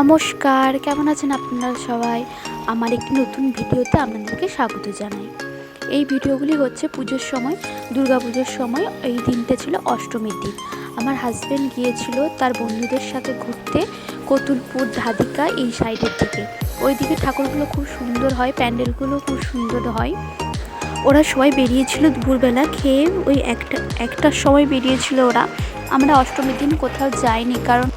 নমস্কার, কেমন আছেন আপনারা সবাই? আমার একটি নতুন ভিডিওতে আপনাদেরকে স্বাগত জানাই। এই ভিডিওগুলি হচ্ছে পুজোর সময় পুজোর সময়, এই দিনটা ছিল অষ্টমীর দিন। আমার হাজব্যান্ড গিয়েছিল তার বন্ধুদের সাথে ঘুরতে কতুলপুর ধাদিকা এই সাইডের দিকে। ওই দিকে ঠাকুরগুলো খুব সুন্দর হয়, প্যান্ডেলগুলো খুব সুন্দর হয়। ওরা সবাই বেরিয়েছিল দুপুরবেলা, খেয়ে ওই একটা, একটার সময় বেরিয়েছিল ওরা। আমরা অষ্টমীর দিন কোথাও যাইনি কারণ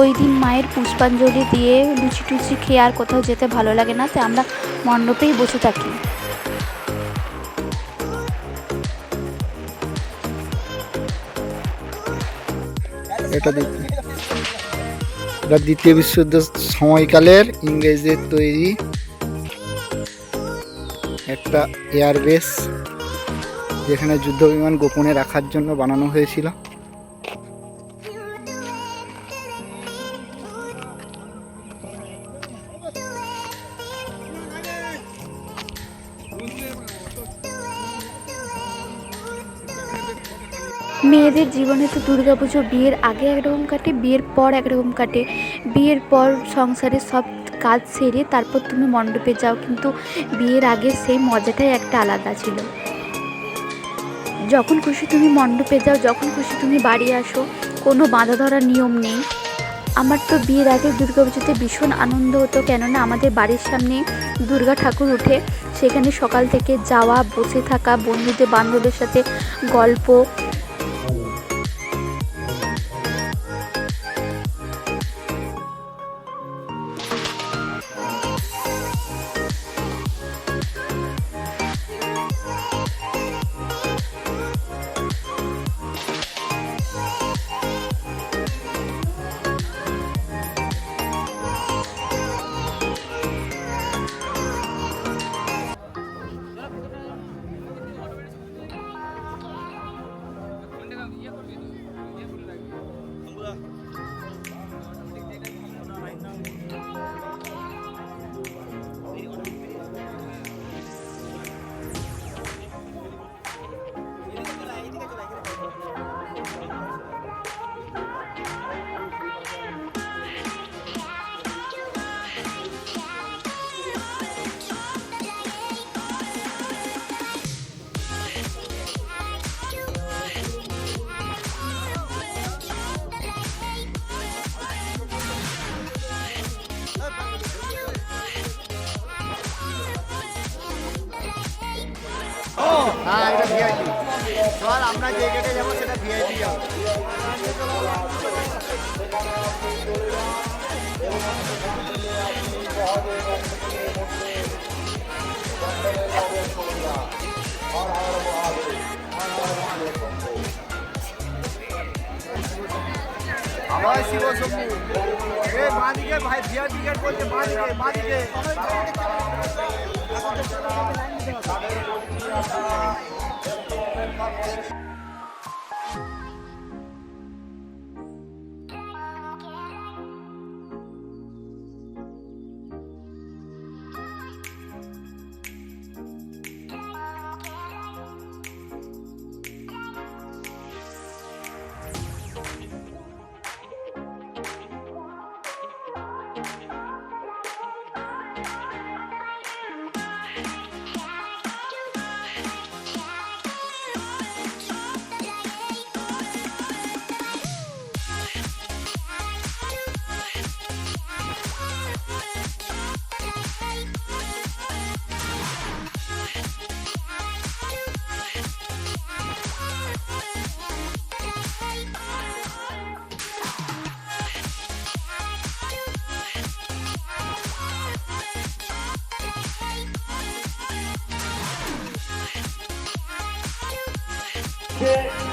ওই দিন মায়ের পুষ্পাঞ্জলি দিয়ে লুচি টুচি খেয়ে আর কোথাও যেতে ভালো লাগে না তাই আমরা মণ্ডপেই বসে থাকি। এটা দ্বিতীয় বিশ্বযুদ্ধের সময়কালের ইংরেজদের তৈরি একটা এয়ারবেস, যেখানে যুদ্ধ বিমান গোপনে রাখার জন্য বানানো হয়েছিল। মেয়েদের জীবনে তো দুর্গাপুজো বিয়ের আগে একরকম কাটে, বিয়ের পর একরকম কাটে। বিয়ের পর সংসারে সব কাজ সেরে তারপর তুমি মণ্ডপে যাও, কিন্তু বিয়ের আগে সেই মজাটাই একটা আলাদা ছিল। যখন খুশি তুমি মণ্ডপে যাও, যখন খুশি তুমি বাড়ি আসো, কোনো বাঁধা ধরার নিয়ম নেই। আমার তো বিয়ের আগে দুর্গাপুজোতে ভীষণ আনন্দ হতো, কেননা আমাদের বাড়ির সামনে দুর্গা ঠাকুর উঠে, সেখানে সকাল থেকে যাওয়া, বসে থাকা, বন্ধুদের বান্ধবদের সাথে গল্প হ্যাঁ এটা ভিআইপি চল আমরা যে যাব, সেটা ভিআইপি যাব আবার শিব শম্ভু এই বাঁদিকে ভাই ভিআইপি গেট বলছে বাঁদিকে বাঁদিকে। তাদের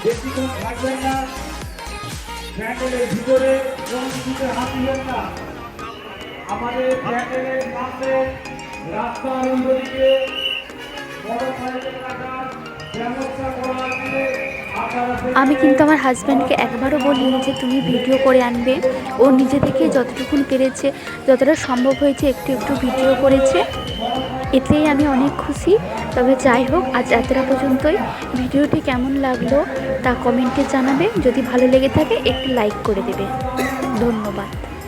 বেশিক্ষণ থাকবেন না। প্যান্ডেলের ভিতরে কিছুতে হাত দিবেন না। আমাদের প্যান্ডেলের সামনে রাস্তা দিয়ে বড় রাখার ব্যবস্থা করা আছে। আমি কিন্তু আমার হাজব্যান্ডকে একবারও বলিনি যে তুমি ভিডিও করে আনবে। ও নিজে থেকে যতটুকুন পেরেছে, যতটা সম্ভব হয়েছে, একটু একটু ভিডিও করেছে। এতেই আমি অনেক খুশি। তবে যাই হোক, আজ এতটা পর্যন্তই। ভিডিওটি কেমন লাগল তা কমেন্টে জানাবে। যদি ভালো লেগে থাকে, একটু লাইক করে দেবে। ধন্যবাদ।